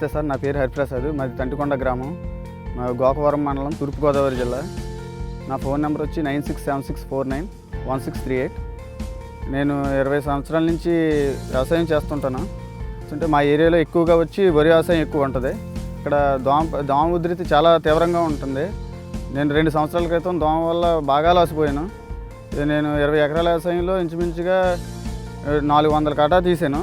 నమస్తే సార్ నా పేరు హరిప్రసాద్ మాది తంటికొండ గ్రామం. మా గోకవరం మండలం తూర్పుగోదావరి జిల్లా. నా ఫోన్ నెంబర్ వచ్చి nine six seven six four nine one six three eight. నేను ఇరవై సంవత్సరాల నుంచి వ్యవసాయం చేస్తుంటాను. అంటే మా ఏరియాలో ఎక్కువగా వచ్చి వరి వ్యవసాయం ఎక్కువ ఉంటుంది. ఇక్కడ దోమ దోమ ఉధృతి చాలా తీవ్రంగా ఉంటుంది. నేను రెండు సంవత్సరాల క్రితం దోమ వల్ల బాగా లాసిపోయాను. నేను ఇరవై ఎకరాల వ్యవసాయంలో ఇంచుమించుగా నాలుగు వందల కాటా తీసాను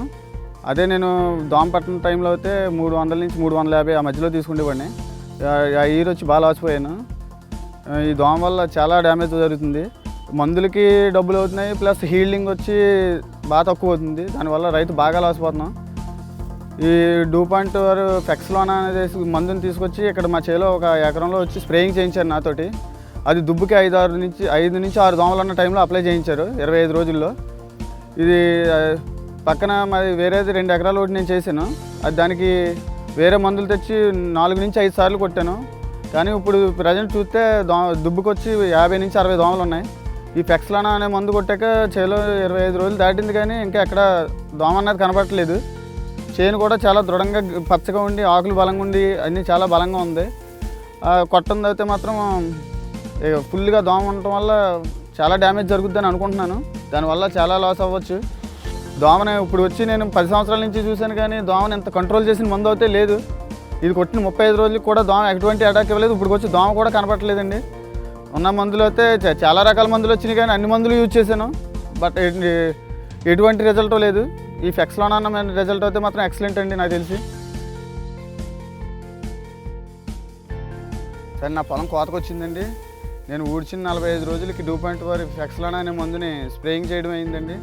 అదే నేను దోమ టైంలో అయితే మూడు వందల నుంచి మూడు వందల యాభై ఆ మధ్యలో తీసుకునేవాడిని ఆ- ఇయర్ వచ్చి బాగా లాసిపోయాను ఈ దోమ వల్ల చాలా డ్యామేజ్ జరుగుతుంది. మందులకి డబ్బులు అవుతున్నాయి ప్లస్ హీల్డింగ్ వచ్చి బాగా తక్కువ అవుతుంది. దానివల్ల రైతు బాగా లాసిపోతున్నాం ఈ డూ పాయింట్ వారు ఫెక్స్లోనా అనేది మందుని తీసుకొచ్చి ఇక్కడ మా చేలో ఒక ఎకరంలో వచ్చి స్ప్రేయింగ్ చేయించారు నాతోటి. అది దుబ్బుకి ఐదు ఆరు నుంచి ఐదు నుంచి ఆరు దోమలు ఉన్న టైంలో అప్లై చేయించారు ఇరవై ఐదు రోజుల్లో. ఇది పక్కన మరి వేరేది రెండు ఎకరాలు ఒకటి నేను చేశాను. అది దానికి వేరే మందులు తెచ్చి నాలుగు నుంచి ఐదు సార్లు కొట్టాను. కానీ ఇప్పుడు ప్రజెంట్ చూస్తే దో దుబ్బుకొచ్చి యాభై నుంచి అరవై దోమలు ఉన్నాయి. ఈ పెక్స్లానా అనే మందు కొట్టాక చేలో ఇరవై ఐదు రోజులు దాటింది కానీ ఇంకా ఎక్కడ దోమ అనేది కనపడట్లేదు. చేను కూడా చాలా దృఢంగా పచ్చగా ఉండి ఆకులు బలంగా ఉండి అన్నీ చాలా బలంగా ఉంది. ఆ, కొట్టం అయితే మాత్రం ఫుల్గా దోమ ఉండటం వల్ల చాలా డ్యామేజ్ జరుగుద్దని అనుకుంటున్నాను. దానివల్ల చాలా లాస్ అవ్వచ్చు. దోమని ఇప్పుడు వచ్చి నేను పది సంవత్సరాల నుంచి చూశాను కానీ దోమను ఎంత కంట్రోల్ చేసిన మందు అయితే లేదు. ఇది కొట్టిన ముప్పై ఐదు రోజులు కూడా దోమ ఎటువంటి అటాక్ ఇవ్వలేదు. ఇప్పుడు వచ్చి దోమ కూడా కనపడలేదండి ఉన్న మందులు అయితే చాలా రకాల మందులు వచ్చినాయి కానీ అన్ని మందులు యూజ్ చేశాను. బట్ ఎటువంటి రిజల్ట్ లేదు. ఈ ఫెక్స్లోనన్న రిజల్ట్ అయితే మాత్రం ఎక్సలెంట్ అండి నాకు తెలిసి. సరే నా పొలం కోతకొచ్చిందండి. నేను ఊడ్చిన నలభై ఐదు రోజులకి డూ పాయింట్ వారి ఫెక్స్లానా అనే మందుని స్ప్రేయింగ్ చేయడం అయిందండి.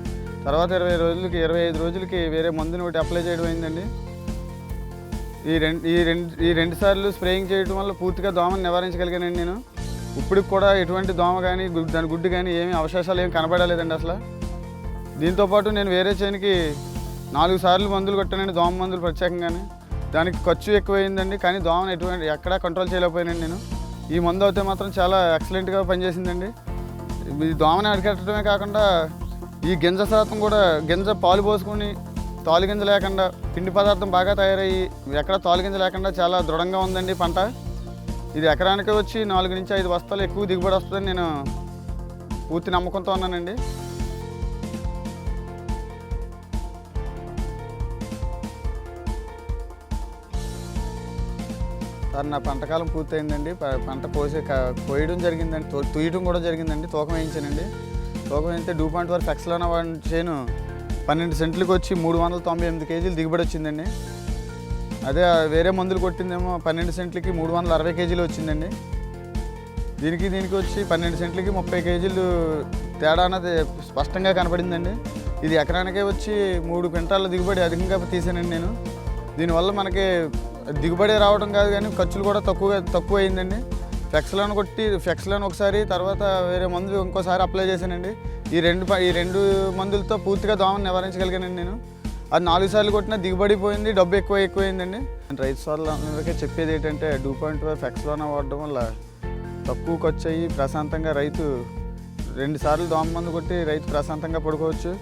తర్వాత ఇరవై రోజులకి ఇరవై ఐదు రోజులకి వేరే మందుని ఒకటి అప్లై చేయడం అయిందండి ఈ రెండు ఈ రెండు ఈ రెండు సార్లు స్ప్రేయింగ్ చేయడం వల్ల పూర్తిగా దోమను నివారించగలిగానండి నేను. ఇప్పటికి కూడా ఎటువంటి దోమ కానీ దాని గుడ్డు కానీ ఏమీ అవశేషాలు ఏమి కనబడలేదండి అసలు. దీంతోపాటు నేను వేరే చేనికి నాలుగు సార్లు మందులు కొట్టానండి దోమ మందులు ప్రత్యేకంగానే. దానికి ఖర్చు ఎక్కువైందండి కానీ దోమను ఎటువంటి ఎక్కడా కంట్రోల్ చేయలేకపోయానండి నేను. ఈ మందు అయితే మాత్రం చాలా ఎక్సలెంట్గా పనిచేసిందండి. ఈ దోమని అరికట్టడమే కాకుండా ఈ గింజ శాతం కూడా గింజ పాలు పోసుకొని తాలు గింజ లేకుండా పిండి పదార్థం బాగా తయారయ్యి ఎక్కడ తాలు గింజ లేకుండా చాలా దృఢంగా ఉందండి పంట. ఇది ఎకరానికి వచ్చి నాలుగు నుంచి ఐదు బస్తాలు ఎక్కువ దిగుబడి వస్తుందని నేను పూర్తి నమ్మకంతో ఉన్నానండి. సార్ నా పంటకాలం పూర్తయిందండి. పంట కోసే కోయడం జరిగిందండి. తో- కూడా జరిగిందండి. తూకం వేయించానండి. లోకం అయితే డూ పాయింట్ వరకు ఎక్స్లోన చేను పన్నెండు సెంట్లకు వచ్చి మూడు వందల తొంభై ఎనిమిది కేజీలు దిగుబడి వచ్చిందండి. అదే వేరే మందులు కొట్టిందేమో పన్నెండు సెంట్లకి మూడు వందల అరవై కేజీలు వచ్చిందండి. దీనికి దీనికి వచ్చి పన్నెండు సెంట్లకి ముప్పై కేజీలు తేడా అన్నది స్పష్టంగా కనపడిందండి. ఇది ఎకరానికే వచ్చి మూడు క్వింటాల దిగుబడి అధికంగా తీసానండి నేను. దీనివల్ల మనకి దిగుబడి రావడం కాదు కానీ ఖర్చులు కూడా తక్కువగా తక్కువ అయిందండి ఫ్లెక్స్లను కొట్టి ఫ్లెక్స్లను ఒకసారి తర్వాత వేరే మందు ఇంకోసారి అప్లై చేశానండి. ఈ రెండు ఈ రెండు మందులతో పూర్తిగా దోమను నివారించగలిగానండి నేను. అది నాలుగు సార్లు కొట్టినా దిగుబడి పోయింది డబ్బు ఎక్కువ ఎక్కువైందండి. రైతు సార్లందరికీ చెప్పేది ఏంటంటే డూ పాయింట్ ఫైవ్ ఫ్లెక్స్లోనే వాడడం వల్ల తక్కువ ఖర్చు అయ్యి ప్రశాంతంగా రైతు రెండు సార్లు దోమ మందు కొట్టి రైతు ప్రశాంతంగా పడుకోవచ్చు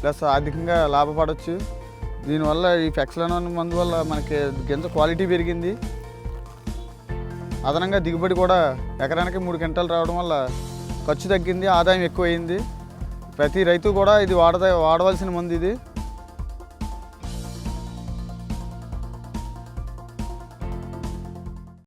ప్లస్ ఆర్థికంగా లాభపడవచ్చు దీనివల్ల ఈ ఫెక్స్లను మందు వల్ల మనకి గింజ క్వాలిటీ పెరిగింది. అదనంగా దిగుబడి కూడా ఎకరానికి మూడు గంటలు రావడం వల్ల ఖర్చు తగ్గింది ఆదాయం ఎక్కువైంది. ప్రతి రైతు కూడా ఇది వాడదా వాడవలసిన మంది ఇది.